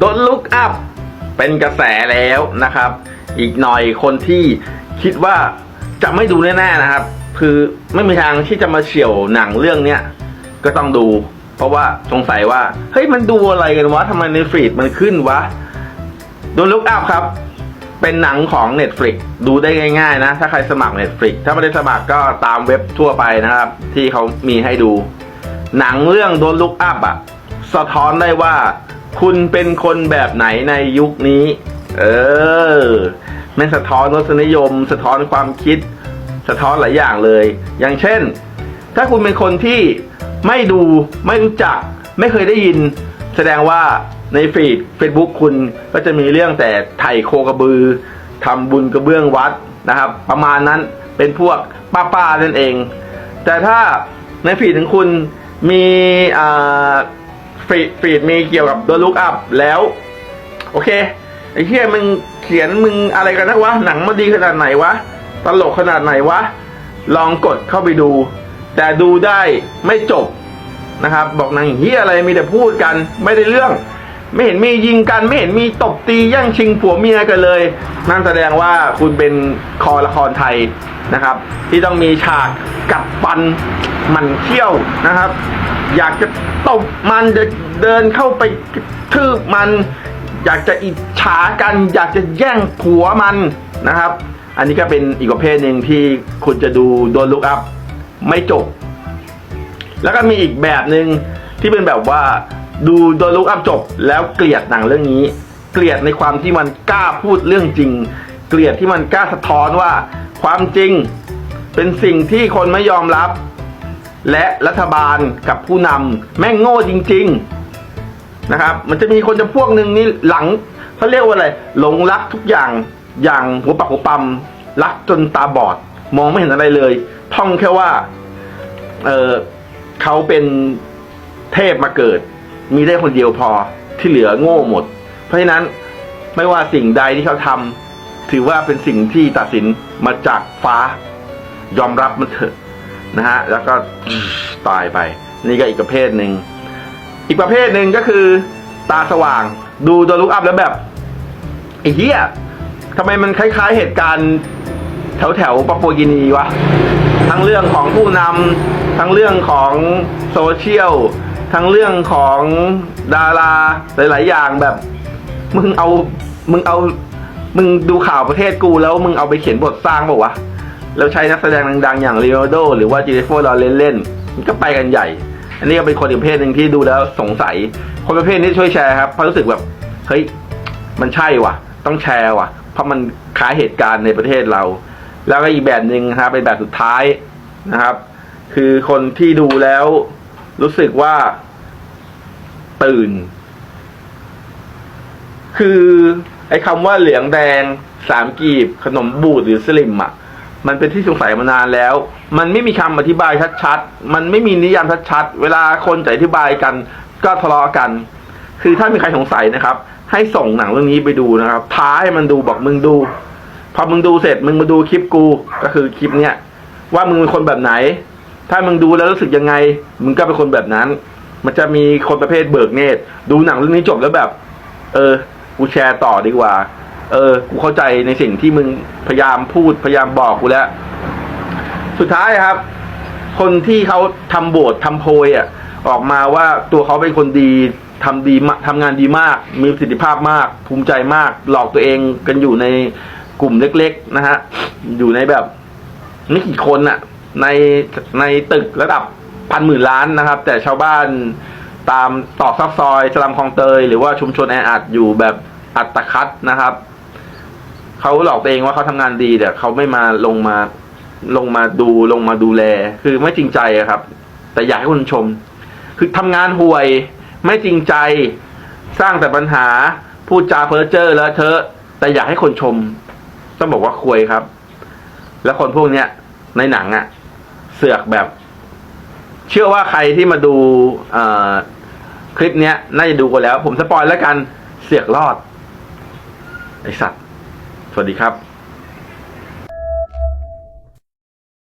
Don't Look Up เป็นกระแสแล้วนะครับ อีกหน่อยคนที่คิดว่าจะไม่ดูแน่ๆนะครับ คือไม่มีทางที่จะมาเฉี่ยวหนังเรื่องเนี้ยก็ต้องดู เพราะว่าสงสัยว่าเฮ้ยมันดูอะไรกันวะทำไมในฟีดมันขึ้นวะ Don't Look Up ครับ เป็นหนังของ Netflix ดูได้ง่ายๆนะ ถ้าใครสมัคร Netflix ถ้าไม่ได้สมัครก็ตามเว็บทั่วไปนะครับ ที่เขามีให้ดู หนังเรื่อง Don't Look Up อะสะท้อนได้ว่า คุณเป็นคนแบบไหนในยุคนี้ เออแม่สะท้อนรสนิยม สะท้อนความคิด สะท้อนหลายอย่างเลย อย่างเช่น ถ้าคุณเป็นคนที่ไม่ดูไม่รู้จัก ไม่เคยได้ยิน แสดงว่าในฟีด Facebook คุณก็จะมีเรื่องแต่ไถ่โคกระบือทำบุญกระเบื้องวัดนะครับ ประมาณนั้นเป็นพวกป้าๆนั่นเอง แต่ถ้าในฟีดของคุณมีอ่า ฟีดฟีดมีเกี่ยวกับตัวลุกอัพแล้ว โอเค ไอ้เฮียมึงเขียนมึงอะไรกันนะวะ หนังมันดีขนาดไหนวะ ตลกขนาดไหนวะ ลองกดเข้าไปดู แต่ดูได้ไม่จบนะครับ บอกหนังเฮียอะไรมีแต่พูดกันไม่ได้เรื่อง ไม่เห็นมียิงกัน ไม่เห็นมีตบตีแย่งชิงผัวเมียกันเลย นั่นแสดงว่าคุณเป็นคอละครไทยนะครับ ที่ต้องมีฉากกัดฟันมันเขี้ยวนะครับ อยากจะตบมันจะเดินเข้าไปทืบมัน อยากจะอิจฉากัน อยากจะแย่งผัวมันนะครับ อันนี้ก็เป็นอีกประเภทหนึ่งที่คุณจะดูโดนลุกอัพไม่จบ แล้วก็มีอีกแบบหนึ่งที่เป็นแบบว่า ดูโดนลุกอัพจบแล้วเกลียดหนังเรื่องนี้ เกลียดในความที่มันกล้าพูดเรื่องจริง เกลียดที่มันกล้าสะท้อนว่า ความจริงเป็นสิ่งที่คนไม่ยอมรับ และรัฐบาลกับผู้นำแม่งโง่จริง ๆนะครับ มันจะมีคนจะพวกหนึ่งนี่หลังเขาเรียกว่าอะไรหลงรักทุกอย่างอย่างหัวปักหัวปั๊มรักจนตาบอด มองไม่เห็นอะไรเลย ท่องแค่ว่า เออเขาเป็นเทพมาเกิด มีได้คนเดียวพอที่เหลือโง่หมด เพราะฉะนั้นไม่ว่าสิ่งใดที่เขาทำถือว่าเป็นสิ่งที่ตัดสินมาจากฟ้า ยอมรับมันเถอะนะฮะแล้วก็ตายไป นี่ก็อีกประเภทหนึ่งอีกประเภทหนึ่งก็คือตาสว่างดูตัวลุกอัพแล้วแบบไอ้เหี้ยทำไมมันคล้ายๆเหตุการณ์แถวแถวปาปัวกินีวะ ทั้งเรื่องของผู้นำทั้งเรื่องของโซเชียล ทั้งเรื่องของดาราหลาย ๆ อย่างแบบ มึงเอามึงเอา มึงดูข่าวประเทศกูแล้วมึงเอาไปเขียนบทสร้างเปล่าวะแล้วใช้นักแสดงดัง ๆ อย่างเลโอโด หรือว่าจิเนฟเฟอร์ลอเรนเล่นมันก็ไปกันใหญ่ อันนี้ก็เป็นคนอีกประเภทหนึ่งที่ดูแล้วสงสัย คนประเภทนี้ช่วยแชร์ครับเพราะรู้สึกแบบเฮ้ยมันใช่ว่ะ ต้องแชร์ว่ะ เพราะมันคล้ายเหตุการณ์ในประเทศเรา แล้วก็อีกแบบหนึ่งนะครับเป็นแบบสุดท้ายนะครับ คือคนที่ดูแล้ว รู้สึกว่า ตื่น คือ ไอ้คำว่าเหลืองแดง สามกีบ ขนมบูดหรือสลิมอะ มันเป็นที่สงสัยมานานแล้ว มันไม่มีคำอธิบายชัดๆ มันไม่มีนิยามชัดๆ เวลาคนจะอธิบายกัน ก็ทะเลาะกัน คือถ้ามีใครสงสัยนะครับ ให้ส่งหนังเรื่องนี้ไปดูนะครับ ท้าให้มันดูบอกมึงดู พอมึงดูเสร็จมึงมาดูคลิปกู ก็คือคลิปเนี้ยว่ามึงเป็นคนแบบไหน ถ้ามึงดูแล้วรู้สึกยังไง มึงก็เป็นคนแบบนั้น มันจะมีคนประเภทเบิกเนตร ดูหนังเรื่องนี้จบแล้วแบบ เออ กูแชร์ต่อดีกว่า เออ กูเข้าใจในสิ่งที่มึงพยายามพูดพยายามบอกกูแล้ว สุดท้ายครับ คนที่เขาทำโบสถ์ทำโพยอะ ออกมาว่าตัวเขาเป็นคนดีทำดีมากทำงานดีมาก มีประสิทธิภาพมาก ภูมิใจมาก หลอกตัวเองกันอยู่ในกลุ่มเล็ก ๆ นะฮะ อยู่ในแบบไม่กี่คนน่ะ ในในตึกระดับพันหมื่นล้านนะครับ แต่ชาวบ้านตามตอกซอกซอยสลัมคลองเตย หรือว่าชุมชนแออัดอยู่แบบอัตคัดนะครับเขาหลอกตัวเองว่าเขาทำงานดีแต่เขาไม่มาลงมาลงมาดูลงมาดูแล คือไม่จริงใจครับ แต่อยากให้คนชม คือทำงานห่วย ไม่จริงใจ สร้างแต่ปัญหาพูดจาเพ้อเจ้อแล้วเธอแต่อยากให้คนชม ต้องบอกว่าควยครับ แล้วคนพวกเนี้ยในหนังอะ เสือกแบบ เชื่อว่าใครที่มาดูอคลิปเนี้ยน่าจะดูกันแล้ว ผมสปอยแล้วกันเสือกรอด ไอสัตว์ สวัสดีครับ